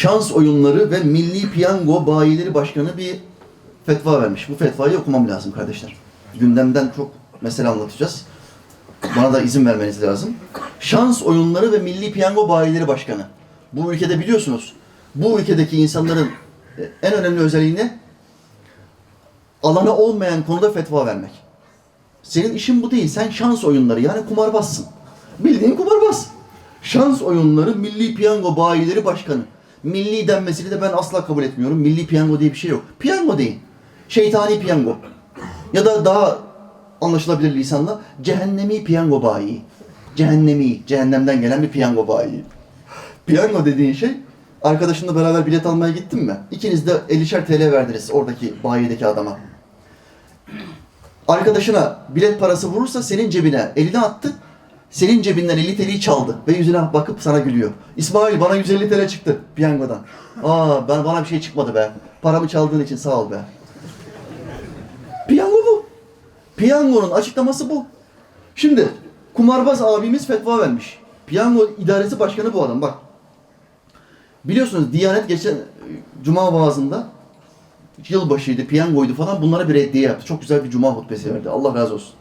şans oyunları ve milli piyango bayileri başkanı bir fetva vermiş. Bu fetvayı okumam lazım kardeşler. Gündemden çok mesele anlatacağız. Bana da izin vermeniz lazım. Şans oyunları ve milli piyango bayileri başkanı. Bu ülkede biliyorsunuz, bu ülkedeki insanların e, en önemli özelliği ne? Alanı olmayan konuda fetva vermek. Senin işin bu değil. Sen şans oyunları yani kumarbazsın. Bildiğin kumarbaz. Şans oyunları milli piyango bayileri başkanı. Milli denmesini de ben asla kabul etmiyorum. Milli piyango diye bir şey yok. Piyango değil. Şeytani piyango. Ya da daha anlaşılabilir lisanla cehennemi piyango bayi. Cehennemi, cehennemden gelen bir piyango bayi. Piyango dediğin şey arkadaşınla beraber bilet almaya gittin mi? İkiniz de 50'şer TL verdiniz oradaki bayideki adama. Arkadaşına bilet parası vurursa senin cebine elini attı. Senin cebinden 50 TL'yi çaldı ve yüzüne bakıp sana gülüyor. İsmail bana 150 TL çıktı piyangodan. Aa ben bana bir şey çıkmadı be. Paramı çaldığın için sağ ol be. Piyango bu. Piyangonun açıklaması bu. Şimdi kumarbaz abimiz fetva vermiş. Piyango idaresi başkanı bu adam bak. Biliyorsunuz Diyanet geçen Cuma vaazında yılbaşıydı, piyangoydu falan bunlara bir reddiye yaptı. Çok güzel bir cuma hutbesi verdi. Allah razı olsun.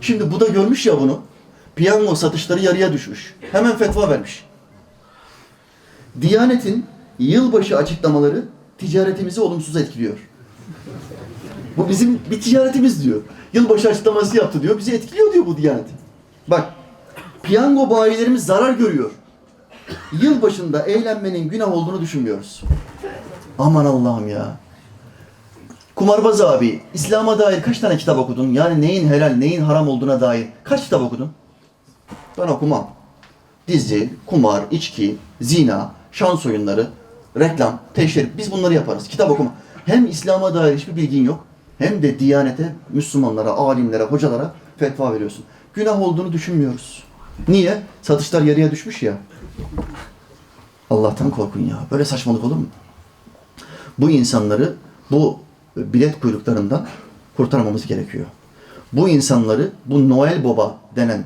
Şimdi bu da görmüş ya bunu. Piyango satışları yarıya düşmüş. Hemen fetva vermiş. Diyanet'in yılbaşı açıklamaları ticaretimizi olumsuz etkiliyor. Bu bizim bir ticaretimiz diyor. Yılbaşı açıklaması yaptı diyor. Bizi etkiliyor diyor bu Diyanet. Bak piyango bayilerimiz zarar görüyor. Yılbaşında eğlenmenin günah olduğunu düşünmüyoruz. Aman Allah'ım ya. Kumarbaz abi, İslam'a dair kaç tane kitap okudun? Yani neyin helal, neyin haram olduğuna dair kaç kitap okudun? Ben okumam. Dizi, kumar, içki, zina, şans oyunları, reklam, teşhir. Biz bunları yaparız. Kitap okuma. Hem İslam'a dair hiçbir bilgin yok, hem de Diyanete, Müslümanlara, alimlere, hocalara fetva veriyorsun. Günah olduğunu düşünmüyoruz. Niye? Satışlar yarıya düşmüş ya. Allah'tan korkun ya. Böyle saçmalık olur mu? Bu insanları bu bilet kuyruklarından kurtarmamız gerekiyor. Bu insanları bu Noel Baba denen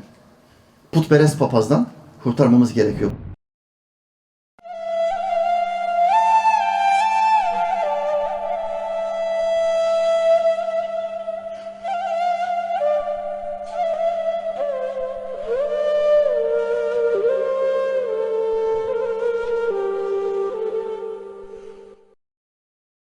putperest papazdan kurtarmamız gerekiyor.